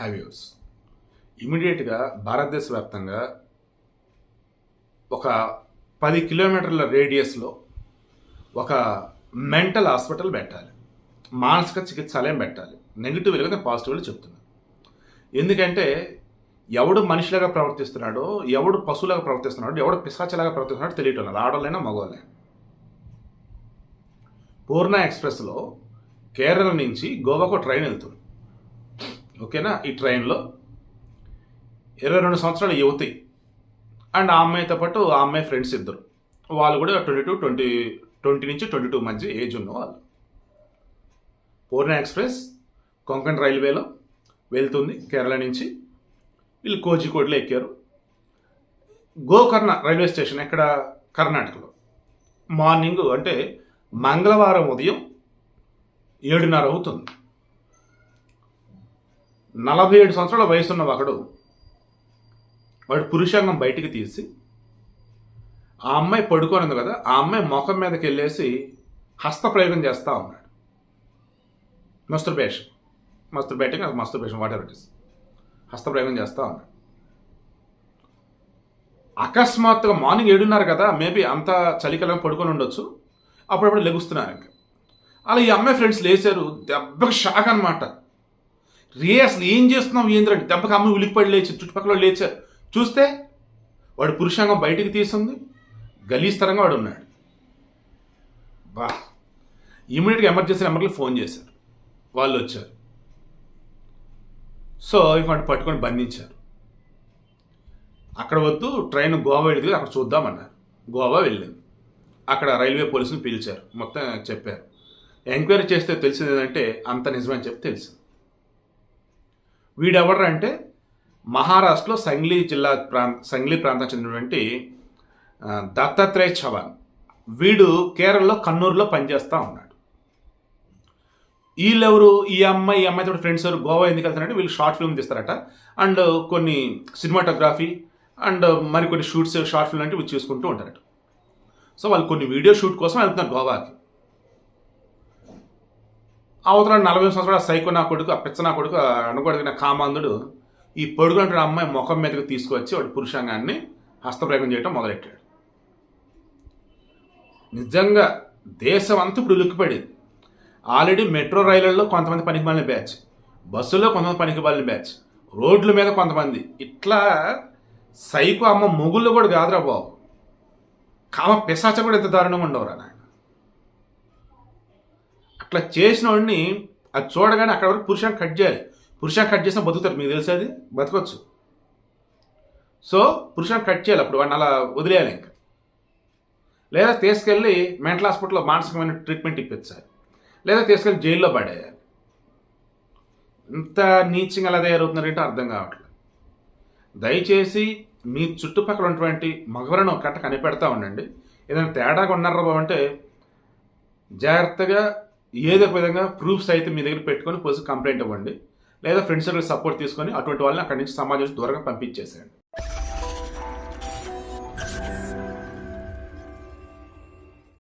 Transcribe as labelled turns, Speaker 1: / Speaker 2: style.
Speaker 1: Highways ఇమీడియట్గా భారతదేశ వ్యాప్తంగా ఒక పది కిలోమీటర్ల రేడియస్లో ఒక మెంటల్ హాస్పిటల్ పెట్టాలి. మానసిక చికిత్సాలయం పెట్టాలి. నెగిటివ్ వెళ్ళి పాజిటివ్ చెప్తున్నాను ఎందుకంటే ఎవడు మనిషిలాగా ప్రవర్తిస్తున్నాడో ఎవడు పశువులాగా ప్రవర్తిస్తున్నాడో ఎవడు పిశాచలాగా ప్రవర్తిస్తున్నాడో తెలియటం లేదు ఆడవాళ్ళైనా మగవాళ్ళైనా పూర్ణ ఎక్స్ప్రెస్లో కేరళ నుంచి గోవాకు ట్రైన్ వెళ్తుంది. ఓకేనా? ఈ ట్రైన్లో ఇరవై రెండు సంవత్సరాల యువతి. అండ్ ఆ అమ్మాయితో పాటు ఆ అమ్మాయి ఫ్రెండ్స్ ఇద్దరు. వాళ్ళు కూడా ట్వంటీ టూ ట్వంటీ ట్వంటీ నుంచి ట్వంటీ టూ మధ్య ఏజ్ ఉన్న వాళ్ళు. పూర్ణ ఎక్స్ప్రెస్ కొంకణ్ రైల్వేలో వెళ్తుంది కేరళ నుంచి. వీళ్ళు కోజికోడ్లో ఎక్కారు. గోకర్ణ రైల్వే స్టేషన్ ఎక్కడ? కర్ణాటకలో. మార్నింగ్ అంటే మంగళవారం ఉదయం ఏడున్నర అవుతుంది. నలభై ఏడు సంవత్సరాల వయసున్న ఒకడు వాడు పురుషాంగం బయటికి తీసి ఆ అమ్మాయి పడుకోనుంది కదా ఆ అమ్మాయి ముఖం మీదకి వెళ్ళేసి హస్తప్రయోగం చేస్తూ ఉన్నాడు. మస్తుర్బేషన్ మస్తుర్బేటింగ్ అది masturbation whatever it is హస్తప్రయోగం చేస్తూ ఉన్నాడు. అకస్మాత్తుగా మార్నింగ్ ఏడున్నారు కదా మేబీ అంత చలికాలం పడుకొని ఉండొచ్చు. అప్పుడప్పుడు లెగుస్తున్నారు ఇంకా. అలా ఈ అమ్మాయి ఫ్రెండ్స్ లేచారు దెబ్బకి షాక్ అనమాట రే అసలు ఏం చేస్తున్నావు ఏంద్రండి దెబ్బకి అమ్మ ఉలికిపడి లేచి చుట్టుపక్కల లేచారు చూస్తే వాడు పురుషాంగం బయటికి తీసింది గలీస్తరంగా వాడు ఉన్నాడు. బా. ఇమీడియట్గా ఎమర్జెన్సీ నెంబర్కి ఫోన్ చేశారు. వాళ్ళు వచ్చారు. సో ఇక పట్టుకొని బంధించారు. అక్కడ వద్దు ట్రైన్ గోవా వెళ్ళి అక్కడ చూద్దామన్నారు. గోవా వెళ్ళింది. అక్కడ రైల్వే పోలీసులు పిలిచారు. మొత్తం చెప్పారు. ఎంక్వైరీ చేస్తే తెలిసింది ఏంటంటే అంత నిజమని చెప్పి తెలిసింది. వీడెవరంటే మహారాష్ట్రలో సంగ్లీ జిల్లా ప్రాంత సంగ్లీ ప్రాంతం చెందినటువంటి దత్తాత్రేయ చవాన్ వీడు కేరళలో కన్నూరులో పనిచేస్తూ ఉన్నాడు. వీళ్ళెవరు ఈ అమ్మాయి ఈ అమ్మాయితో ఫ్రెండ్స్ ఎవరు? గోవా ఎందుకు వెళ్తారంటే వీళ్ళు షార్ట్ ఫిల్మ్ తీస్తారట. అండ్ కొన్ని సినిమాటోగ్రఫీ అండ్ మరికొన్ని షూట్స్ షార్ట్ ఫిల్మ్ అంటే చూసుకుంటూ ఉంటారట. సో వాళ్ళు కొన్ని వీడియో షూట్ కోసం వెళ్తున్నారు గోవాకి. అవతల నలభై సంవత్సరాల సైకో నా కొడుకు ఆ పిచ్చ నా కొడుకు ఆ అనుకోడిన కామాంధుడు ఈ పొడుగుంటున్న అమ్మాయి ముఖం మీదకి తీసుకొచ్చి వాడి పురుషాంగాన్ని హస్తప్రయోగం చేయడం మొదలెట్టాడు. నిజంగా దేశం అంతా ఇప్పుడు ఉలిక్కిపడింది. ఆల్రెడీ మెట్రో రైళ్ళలో కొంతమంది పనికి మాలిన బ్యాచ్ బస్సులో కొంతమంది పనికి మాలిన బ్యాచ్ రోడ్ల మీద కొంతమంది. ఇట్లా సైకో అమ్మ మొగుళ్ళు కూడా కాదురా బాబు. కామ పిశాచ కూడా ఎంత దారుణంగా ఉండవురా నాయన. అట్లా చేసిన వాడిని అది చూడగానే అక్కడ వరకు పురుషాన్ని కట్ చేయాలి. పురుషాన్ని కట్ చేసినా బతుకుతారు. మీకు తెలిసి అది? బతకొచ్చు. సో పురుషాన్ని కట్ చేయాలి అప్పుడు. వాడిని అలా వదిలేయాలి ఇంకా. లేదా తీసుకెళ్ళి మెంటల్ హాస్పిటల్లో మానసికమైన ట్రీట్మెంట్ ఇప్పించాలి. లేదా తీసుకెళ్ళి జైల్లో పడేయాలి. ఇంత నీచంగా అలా తయారవుతున్నారంటే అర్థం కావట్లేదు. దయచేసి మీ చుట్టుపక్కల ఉన్నటువంటి మగవరను కట్ట కనిపెడతా ఉండండి. ఏదైనా తేడాగా ఉన్నారా బాబు అంటే జాగ్రత్తగా ఏదో ఒక విధంగా ప్రూఫ్స్ అయితే మీ దగ్గర పెట్టుకొని పోసి కంప్లైంట్ ఇవ్వండి. లేదా ఫ్రెండ్స్ సపోర్ట్ తీసుకొని అటువంటి వాళ్ళని అక్కడి నుంచి సమాజం దూరంగా పంపించేసేయండి.